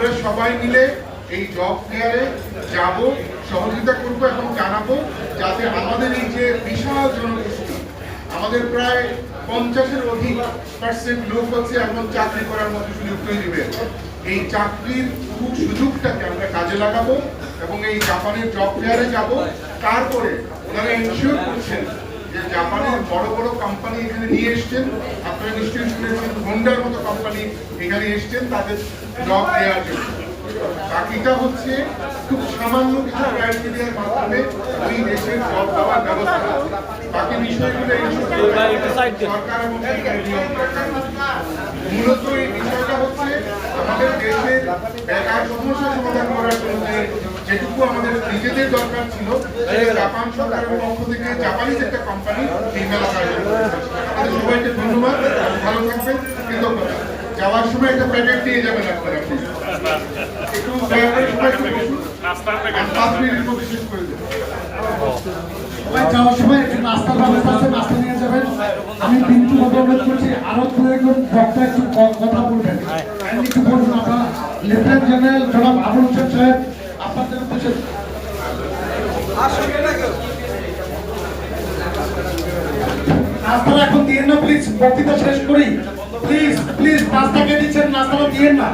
আমরা সবাই মিলে এই জব ফেয়ারে যাব, সহযোগিতা করব এবং জানাব যাতে আমাদের এই যে বিশাল জনগোষ্ঠী, আমাদের প্রায় পঞ্চাশের অধিক পার্সেন্ট লোক হচ্ছে এখন চাকরি করার মতো সুযোগ তৈরি হয়েছে। এই চাকরির সুযোগটাকে আমরা কাজে লাগাবো এবং এই জাপানের জব ফেয়ারে যাব। তারপরে ওনারা এনশিওর করছেন যে জাপানের বড় বড় কোম্পানি এখানে নিয়ে এসছেন, আপনারা নিশ্চয়ই শুনেছেন হোন্ডার মতো কোম্পানি এখানে এসছেন, তাদের জব দেওয়ার জন্য। বাকিটা হচ্ছে খুব সামান্য কিছু ক্রাইটেরিয়ার মাধ্যমে ওই দেশের জব দেওয়ার ব্যবস্থা। বাকি বিষয়গুলো সরকার এবং সরকারি নিয়ম রাখা। মূলত এই বিষয়টা হচ্ছে আমাদের দেশের সমস্যা সমাধান করার জন্য যেটুকু আমাদের নিজেদের দরকার ছিল জাপান সরকারের পক্ষ থেকে জাপানিজ একটা কোম্পানি এই মেলা সবাইকে ধন্যবাদ ভালো থাকবেন কৃতজ্ঞতা। যাওয়ার সময় একটা প্যাকেট দিয়ে যাবেন আপনারা। একটু দয়া সবাই একটু বসুন। পাঁচ মিনিট মতো শেষ করে দেবেন যাওয়ার সময় একটু নাস্তার ব্যবস্থা আছে নাস্তা নিয়ে যাবেন। আমি বিন্দু অনুরোধ করছি আরও দু একজন বক্তা একটু কথা বলবেন। একটু বলুন আপনারা। লেফটেন্যান্ট জেনারেল জনাব আবুল হোসেন সাহেব, আপনাদের উদ্দেশ্যে। নাস্তাটা এখন দিয়ে না প্লিজ বক্তৃতা শেষ করি। প্লিজ প্লিজ নাস্তা কে দিচ্ছেন নাস্তাটা দিয়ে না